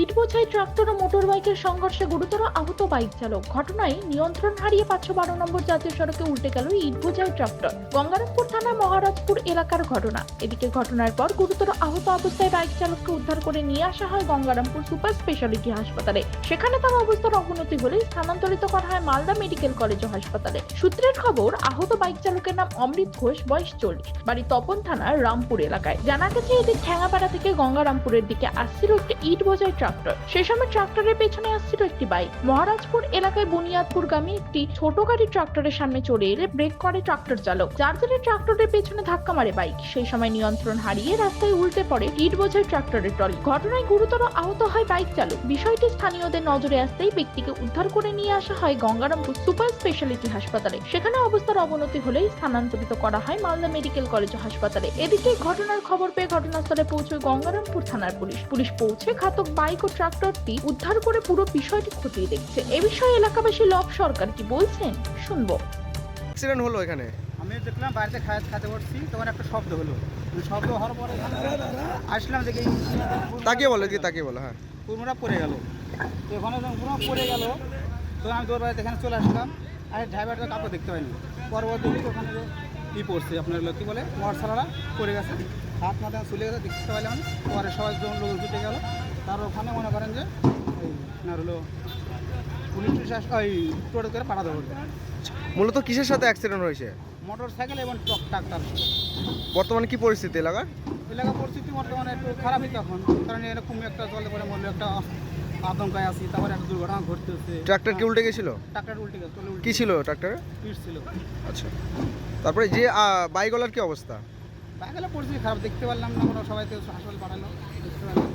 ইট বোঝাই ট্রাক্টর ও মোটর বাইকের সংঘর্ষে গুরুতর আহত বাইক চালক। ঘটনায় নিয়ন্ত্রণ হারিয়ে পাঁচশো বারো নম্বর জাতীয় সড়কে উল্টে গেল ইট বোঝাই ট্রাক্টর। গঙ্গারামপুর থানা মহারাজপুর এলাকার ঘটনা। এদিকে ঘটনার পর গুরুতর আহত অবস্থায় বাইক চালককে উদ্ধার করে নিয়ে আসা হয় গঙ্গারামপুর সুপার স্পেশালিটি হাসপাতালে। সেখানে তার অবস্থার অবনতি হলে স্থানান্তরিত করা হয় মালদা মেডিকেল কলেজ ও হাসপাতালে। সূত্রের খবর, আহত বাইক চালকের নাম অমৃত ঘোষ, বয়স চল্লিশ। বাড়ি তপন থানার রামপুর এলাকায়। জানা গেছে এদিক ঠ্যাঙাপাড়া থেকে গঙ্গারামপুরের দিকে আসছিল একটি ইট বোঝাই ট্রাক্টর। সে সময় ট্রাক্টরের পেছনে আসছিল একটি বাইক। মহারাজপুর এলাকায় বুনিয়াদপুর বুনিয়াদপুরগামী একটি ছোট গাড়ি ট্রাক্টরের সামনে চলে এলে ব্রেক করে ট্রাক্টর চালক। যার জন্য ট্রাক্টরের পেছনে ধাক্কা মারে বাইক। সেই সময় নিয়ন্ত্রণ হারিয়ে রাস্তায় উল্টে পড়ে ইট বোঝাই ট্রাক্টরের ট্রলি। ঘটনায় গুরুতর আহত হয় বাইক চালক। বিষয়টি স্থানীয়দের নজরে আসতেই ব্যক্তিকে উদ্ধার করে নিয়ে আসা হয় গঙ্গারামপুর সুপার স্পেশালিটি হাসপাতালে। সেখানে অবস্থার অবনতি হলেই স্থানান্তরিত করা হয় মালদা মেডিকেল কলেজ হাসপাতালে। এদিকে ঘটনার খবর পেয়ে ঘটনাস্থলে পৌঁছয় গঙ্গারামপুর থানার পুলিশ। পুলিশ পৌঁছে ঘাতক বাইক ও ট্রাক্টরটি উদ্ধার করে পুরো বিষয়টি খতিয়ে দেখছে। এ বিষয়ে এলাকাবাসী লব সরকার কি বলছেন? শুনব। অ্যাক্সিডেন্ট হলো এখানে? আমি দেখলাম বাড়িতে খায় খাতে পড়ছি তখন একটা শব্দ হলো। শব্দ হওয়ার পরে আসলাম দেখি তাকিয়ে বলো কি তাকিয়ে বলো হ্যাঁ। কুমড়া পড়ে গেল। তো ওখানে যখন কুমড়া পড়ে গেল তো আমি দৌড় বাড়িতে এখানে চলে আসলাম। আর ড্রাইভারটা কাপড় দেখতে পাইনি। পরবর্তী ওখানে যে ই পড়ছে আপনার কী বলে মোটর সালারা পড়ে গেছে। হাত মাথা চলে গেছে দেখতে পাইলাম পরে সবাই জন লোক ছুটে গেল। তার ওখানে মনে করেন যে আপনার হলো পুলিশ আস- ওই টোটো করে পাঠাতে হবে মূলত কিসের সাথে অ্যাক্সিডেন্ট হয়েছে? মোটর সাইকেল এবং ট্রাক ট্রাক্টর। বর্তমানে কি পরিস্থিতি এলাকার? এলাকা পরিস্থিতি বর্তমানে একটু খারাপই তখন। কারণ এরকম একটা চলে পরে মরলে একটা আতঙ্কায় আছি। তারপরে একটা দুর্ঘটনা ঘটতেছে। ট্রাক্টর কি উল্টে গেছিল? ট্রাক্টর উল্টে গেছে চলে কি ছিল ট্রাক্টরে? পিট ছিল। আচ্ছা। তারপরে যে বাইকওয়ালার কি অবস্থা? বাইকেলা পরিস্থিতি খারাপ দেখতে পারলাম না কোনো সবাই তো হাসপাতাল পাঠালো দেখতে পারলাম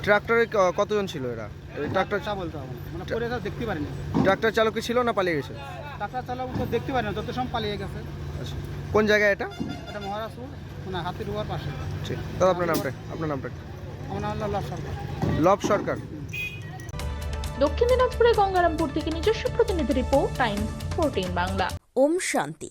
ট্রাক্টরে ক- কতজন ছিল এরা? ট্রাক্টর তা বলতে হবে না মানে পরে তো দেখতে পারিনি। ট্রাক্টর চালক কি ছিল না পালিয়ে গেছে? ট্রাক্টর চালক তো দেখতে পারি না যত সময় পালিয়ে গেছে। আচ্ছা কোন জায়গায় এটা? এটা মহারাষ্ট্র মানে হাতির রুয়ার পাশে। ঠিক দাদা আপনার নামটা আপনার নামটা আমার নাম হলো লব সরকার। লব সরকার। দক্ষিণ দিনাজপুরে গঙ্গারামপুর থেকে নিজস্ব প্রতিনিধি report Times fourteen Bangla. Om Shanti.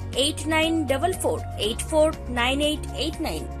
8944 849889.